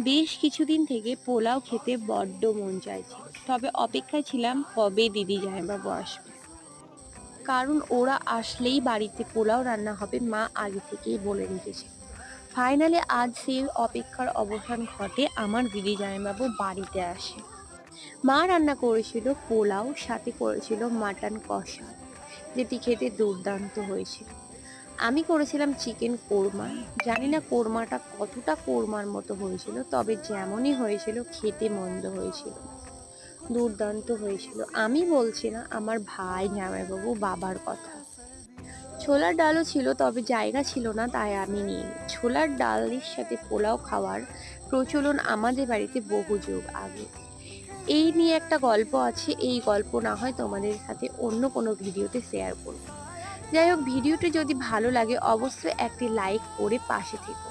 বেশ কিছুদিন থেকে পোলাও খেতে বড্ড মন চাইছে। তবে অপেক্ষায় ছিলাম কবে দিদি জামাইবাবু আসবে। কারণ ওরা আসলেই বাড়িতে পোলাও রান্না হবে মা আগে থেকেই বলে রেখেছে। ফাইনালে আজ সেই অপেক্ষার অবসান ঘটে আমার দিদি জামাইবাবু বাড়িতে আসে। মা রান্না করেছিল পোলাও, সাথে করেছিল মাটন কষা, যেটি খেতে দুর্দান্ত হয়েছিল। আমি করেছিলাম চিকেন কোরমা। জানি না কোরমাটা কতটা কোরমার মতো হয়েছিল, তবে যেমনই হয়েছিল খেতে মন্দ হয়েছিল। দুর্দান্ত হয়েছিল। আমি বলছি না, আমার ভাই জামাইবাবু বাবার কথা। ছোলার ডালও ছিল, তবে জায়গা ছিল না, তাই আমি নিই ছোলার ডালের সাথে পোলাও খাওয়ার প্রচলন আমাদের বাড়িতে বহু যুগ আগে। এই নিয়ে একটা গল্প আছে, এই গল্প না হয় তোমাদের সাথে অন্য কোনো ভিডিওতে শেয়ার করব। যাই হোক ভিডিওটি যদি ভালো লাগে অবশ্যই একটি লাইক করে পাশে থেকো।